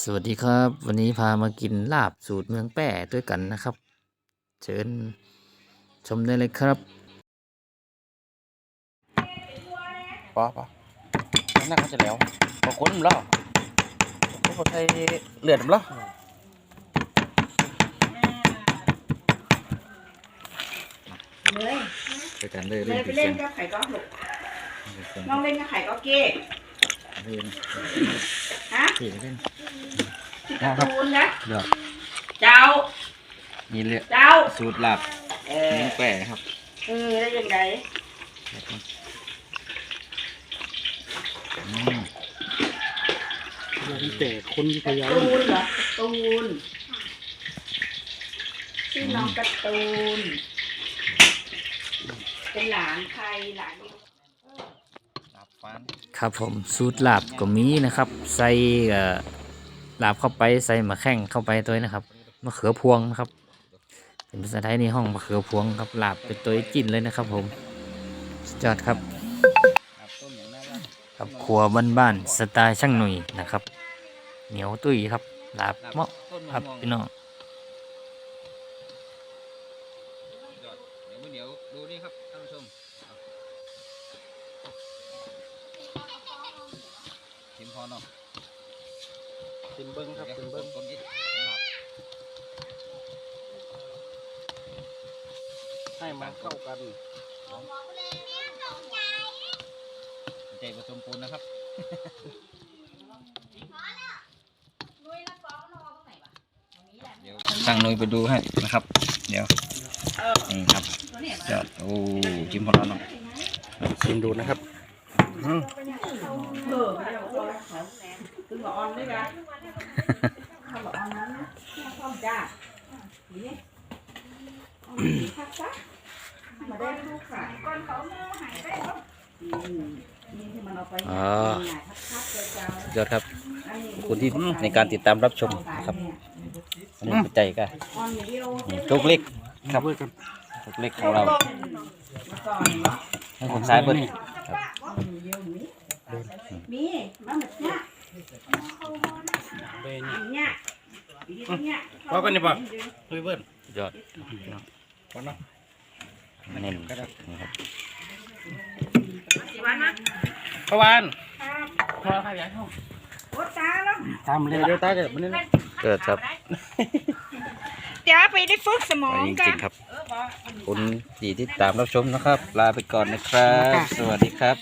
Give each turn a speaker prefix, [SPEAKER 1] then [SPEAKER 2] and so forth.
[SPEAKER 1] สวัสดีครับ วันนี้พามากินลาบสูตรเมืองแป้ด้วยกันนะครับ เชิญชมได้เลยครับ
[SPEAKER 2] ปอปอนั่นเขาจะแล้วปอคุ้นมั้งล่ะเขาใช้เลือดมั้งล่ะ
[SPEAKER 3] เลย
[SPEAKER 1] ด้วยกันเลย
[SPEAKER 3] เลยไปเล่นกับไข่ก็หลกน้องเล่นกับไข่ก็เก้ฮะ
[SPEAKER 1] ที่เล่น
[SPEAKER 3] ที่การ์ตูนนะ
[SPEAKER 1] เลือก
[SPEAKER 3] เจ้า
[SPEAKER 1] มีเลือก
[SPEAKER 3] เจ้า
[SPEAKER 1] สูตรลาบ
[SPEAKER 3] เออ
[SPEAKER 1] เมืองแป้ครับ
[SPEAKER 3] เออได้ยังไง
[SPEAKER 1] อืม
[SPEAKER 4] แต่คนพยายาม
[SPEAKER 3] ตูนเหรอการ์ตูนชื่อน้องการ์ตูน เป็นหลานใครหลานนี่
[SPEAKER 2] ลาบฟัน
[SPEAKER 1] ครับผมสูตรลาบก็มีนะครับ ใส่เอ่อ ลาบเข้าไปใส่มะแข้งเข้าไปตัวนะครับมะเขือพวงนะครับเป็นภาษาไทยในห้องมะเขือพวงครับลาบเป็นตัวจินเลยนะครับ ผมสุดยอดครับครับครัวบ้านๆสไตล์ช่างหนุ่ยนะครับ เหนียวตุ้ยครับลาบเมาะครับ
[SPEAKER 2] มะม่วง
[SPEAKER 1] พี่น้อง
[SPEAKER 2] เดี๋ยวมื้อเดี๋ยวดูนี่ครับท่านผู้ชมชิมพอเนาะ
[SPEAKER 4] เป็นเบิ้งครับ
[SPEAKER 2] ดี๋ยว
[SPEAKER 4] เป็นเบิ้ง
[SPEAKER 2] ต้มยิดลาบ
[SPEAKER 4] ให้มันเข้ากัน
[SPEAKER 2] ใจผสมปูนนะครับเดี๋ยวตั้งหนุยไปดูให้นะครับ เดี๋ยว
[SPEAKER 3] เออ
[SPEAKER 2] นี่ครับ
[SPEAKER 3] ตัวเนี้ย
[SPEAKER 2] ยอดโอ้จิ้มพอแล้วเนาะ
[SPEAKER 4] ชิมดูนะครับ
[SPEAKER 3] เออไม่ได้เอาตัวเขาคือหมอออนด้วยกันเขาบอกออนนั้นนะแค่ความจ้านี่เอามาดีพักซะมาได้ลูกขายก่อนเขาเมื่อหายไปแล้วนี่ที่มันเอาไป
[SPEAKER 1] อ๋อ
[SPEAKER 3] พักๆเจ้า
[SPEAKER 2] ยอดครับ
[SPEAKER 3] อันนี้
[SPEAKER 2] ขอบคุณที่ในการติดตามรับชมนะครับอันนี้ปัจจัยก็
[SPEAKER 3] ออนอย่างเดียว
[SPEAKER 2] นี่จุกเล็ก
[SPEAKER 4] ครับเบิ้งกัน
[SPEAKER 2] จุกเล็กของเรา
[SPEAKER 3] มาก่อนเนาะ
[SPEAKER 2] ให้คนซ้ายเบิ้ล
[SPEAKER 3] มีมาหมดเนี่ย
[SPEAKER 4] เบน
[SPEAKER 3] เนี่ยเนี่ย
[SPEAKER 4] ว่ากันนี่ป่ะเฮ้ยเบิ้ล
[SPEAKER 1] ยอด
[SPEAKER 4] ก่อนเนาะ
[SPEAKER 1] เน้นครับนี่ครับ
[SPEAKER 3] สิวันนะ
[SPEAKER 4] ประวาน
[SPEAKER 3] พอครับยายห้องโอ้ตาแล้ว
[SPEAKER 4] ตามเลยเดี๋ยวตาเกิดมันนี่นะ
[SPEAKER 1] เกิดครับ
[SPEAKER 3] เดี๋ยวไปได้ฝึกสมอง
[SPEAKER 2] จ
[SPEAKER 3] กั
[SPEAKER 2] ริ
[SPEAKER 3] น
[SPEAKER 2] งๆครับขอบคุณที่ติดตามรับชมนะครับ ลาไปก่อนนะครับ สวัสดีครับ